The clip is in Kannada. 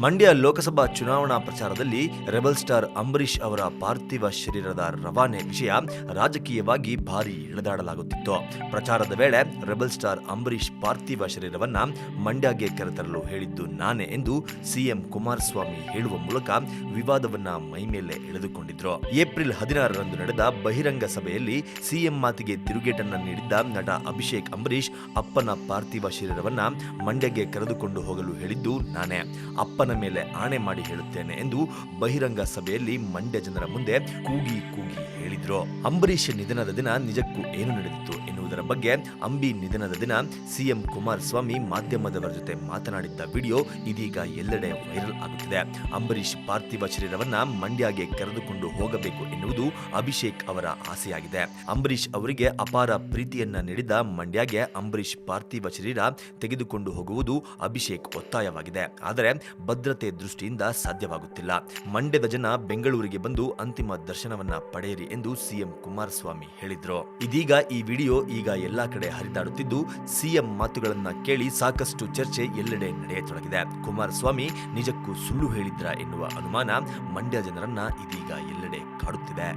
ಮಂಡ್ಯ ಲೋಕಸಭಾ ಚುನಾವಣಾ ಪ್ರಚಾರದಲ್ಲಿ ರೆಬಲ್ ಸ್ಟಾರ್ ಅಂಬರೀಷ್ ಅವರ ಪಾರ್ಥಿವ ಶರೀರದ ರವಾನೆ ವಿಷಯ ರಾಜಕೀಯವಾಗಿ ಭಾರಿ ಎಳೆದಾಡಲಾಗುತ್ತಿತ್ತು. ಪ್ರಚಾರದ ವೇಳೆ ರೆಬಲ್ ಸ್ಟಾರ್ ಅಂಬರೀಷ್ ಪಾರ್ಥಿವ ಶರೀರವನ್ನ ಮಂಡ್ಯಗೆ ಕರೆತರಲು ಹೇಳಿದ್ದು ನಾನೇ ಎಂದು ಸಿಎಂ ಕುಮಾರಸ್ವಾಮಿ ಹೇಳುವ ಮೂಲಕ ವಿವಾದವನ್ನ ಮೈಮೇಲೆ ಎಳೆದುಕೊಂಡಿದ್ರು. ಏಪ್ರಿಲ್ ಹದಿನಾರರಂದು ನಡೆದ ಬಹಿರಂಗ ಸಭೆಯಲ್ಲಿ ಸಿಎಂ ಮಾತಿಗೆ ತಿರುಗೇಟನ್ನ ನೀಡಿದ್ದ ನಟ ಅಭಿಷೇಕ್ ಅಂಬರೀಷ್ ಅಪ್ಪನ ಪಾರ್ಥಿವ ಶರೀರವನ್ನ ಮಂಡ್ಯಗೆ ಕರೆದುಕೊಂಡು ಹೋಗಲು ಹೇಳಿದ್ದು ನಾನೇ. ಅಪ್ಪನ ಮೇಲೆ ಆಣೆ ಮಾಡಿ ಹೇಳುತ್ತೇನೆ ಎಂದು ಬಹಿರಂಗ ಸಭೆಯಲ್ಲಿ ಮಂಡ್ಯ ಜನರ ಮುಂದೆ ಕೂಗಿ ಕೂಗಿ ಹೇಳಿದ್ರು. ಅಂಬರೀಷ್ ನಿಧನದ ದಿನ ನಿಜಕ್ಕೂ ಏನು ನಡೆದಿತ್ತು ಎನ್ನುವುದರ ಬಗ್ಗೆ ಅಂಬಿ ನಿಧನದ ದಿನ ಸಿಎಂ ಕುಮಾರಸ್ವಾಮಿ ಮಾಧ್ಯಮದವರ ಜೊತೆ ಮಾತನಾಡಿದ್ದ ವಿಡಿಯೋ ಇದೀಗ ಎಲ್ಲೆಡೆ ವೈರಲ್ ಆಗುತ್ತಿದೆ. ಅಂಬರೀಷ್ ಪಾರ್ಥಿವ ಶರೀರವನ್ನ ಮಂಡ್ಯಗೆ ಕರೆದುಕೊಂಡು ಹೋಗಬೇಕು ಎನ್ನುವುದು ಅಭಿಷೇಕ್ ಅವರ ಆಸೆಯಾಗಿದೆ. ಅಂಬರೀಷ್ ಅವರಿಗೆ ಅಪಾರ ಪ್ರೀತಿಯನ್ನ ನೀಡಿದ ಮಂಡ್ಯಗೆ ಅಂಬರೀಷ್ ಪಾರ್ಥಿವ ಶರೀರ ತೆಗೆದುಕೊಂಡು ಹೋಗುವುದು ಅಭಿಷೇಕ್ ಒತ್ತಾಯವಾಗಿದೆ. ಆದರೆ ಭದ್ರತೆ ದೃಷ್ಟಿಯಿಂದ ಸಾಧ್ಯವಾಗುತ್ತಿಲ್ಲ. ಮಂಡ್ಯದ ಜನ ಬೆಂಗಳೂರಿಗೆ ಬಂದು ಅಂತಿಮ ದರ್ಶನವನ್ನ ಪಡೆಯಿರಿ ಎಂದು ಸಿಎಂ ಕುಮಾರಸ್ವಾಮಿ ಹೇಳಿದ್ರು. ಇದೀಗ ಈ ವಿಡಿಯೋ ಈಗ ಎಲ್ಲಾ ಕಡೆ ಹರಿದಾಡುತ್ತಿದ್ದು, ಸಿಎಂ ಮಾತುಗಳನ್ನ ಕೇಳಿ ಸಾಕಷ್ಟು ಚರ್ಚೆ ಎಲ್ಲೆಡೆ ನಡೆಯತೊಡಗಿದೆ. ಕುಮಾರಸ್ವಾಮಿ ನಿಜಕ್ಕೂ ಸುಳ್ಳು ಹೇಳಿದ್ರ ಎನ್ನುವ ಅನುಮಾನ ಮಂಡ್ಯ ಜನರನ್ನ ಇದೀಗ ಎಲ್ಲೆಡೆ ಕಾಡುತ್ತಿದೆ.